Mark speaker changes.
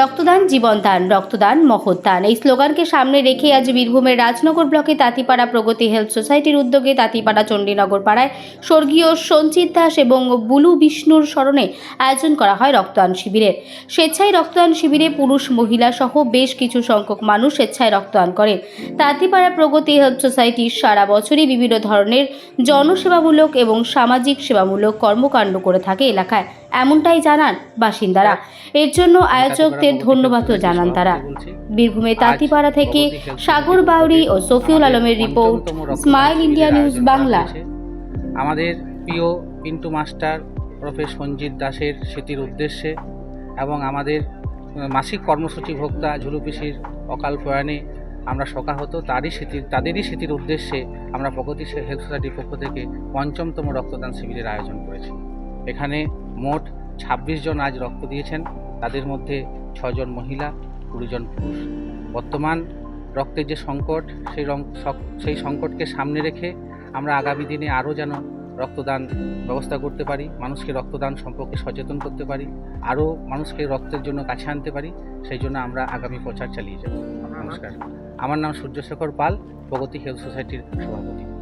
Speaker 1: রক্তদান জীবনদান, রক্তদান মহৎদান। এই স্লোগানকে সামনে রেখে আজ বীরভূমের রাজনগর ব্লকে তাঁতিপাড়া প্রগতি হেলথ সোসাইটির উদ্যোগে তাঁতিপাড়া চণ্ডীনগর পাড়ায় স্বর্গীয় সঞ্চিত দাস এবং বুলু বিষ্ণুর স্মরণে আয়োজন করা হয় রক্তদান শিবিরের। স্বেচ্ছায় রক্তদান শিবিরে পুরুষ, মহিলা সহ বেশ কিছু সংখ্যক মানুষ স্বেচ্ছায় রক্তদান করেন। তাঁতিপাড়া প্রগতি হেলথ সোসাইটি সারা বছরই বিভিন্ন ধরনের জনসেবামূলক এবং সামাজিক সেবামূলক কর্মকাণ্ড করে থাকে এলাকায়। এমনটাই জানান বাসিন্দারা। এর জন্য আয়োজকদের ধন্যবাদও জানান তারা। বীরভূমের তাঁতিপাড়া থেকে সাগর বাউরি ও সফিউল আলমের report smile India news Bangla.
Speaker 2: আমাদের প্রিয় পিন্টু মাস্টার প্রফেসর সঞ্জিত দাসের স্মৃতির উদ্দেশ্যে এবং আমাদের মাসিক কর্মসূচি ভোক্তা ঝুলুপিসির অকাল প্রয়াণে আমরা শোকাহত। তারই স্মৃতির তাদেরই স্মৃতির উদ্দেশ্যে আমরা প্রগতি হেলথ সোসাইটির পক্ষ থেকে পঞ্চমতম রক্তদান শিবিরের আয়োজন করেছি। এখানে মোট ছাব্বিশ জন আজ রক্ত দিয়েছেন। তাদের মধ্যে ছজন মহিলা কুড়ি জন পুরুষ। বর্তমান রক্তের যে সংকট সেই রং সেই সংকটকে সামনে রেখে আমরা আগামী দিনে আরও যেন রক্তদান ব্যবস্থা করতে পারি মানুষকে রক্তদান সম্পর্কে সচেতন করতে পারি আরও মানুষকে রক্তের জন্য কাছে আনতে পারি সেই জন্য আমরা আগামী প্রচার চালিয়ে যাব। নমস্কার। আমার নাম সূর্যশেখর পাল প্রগতি হেলথ সোসাইটির সভাপতি।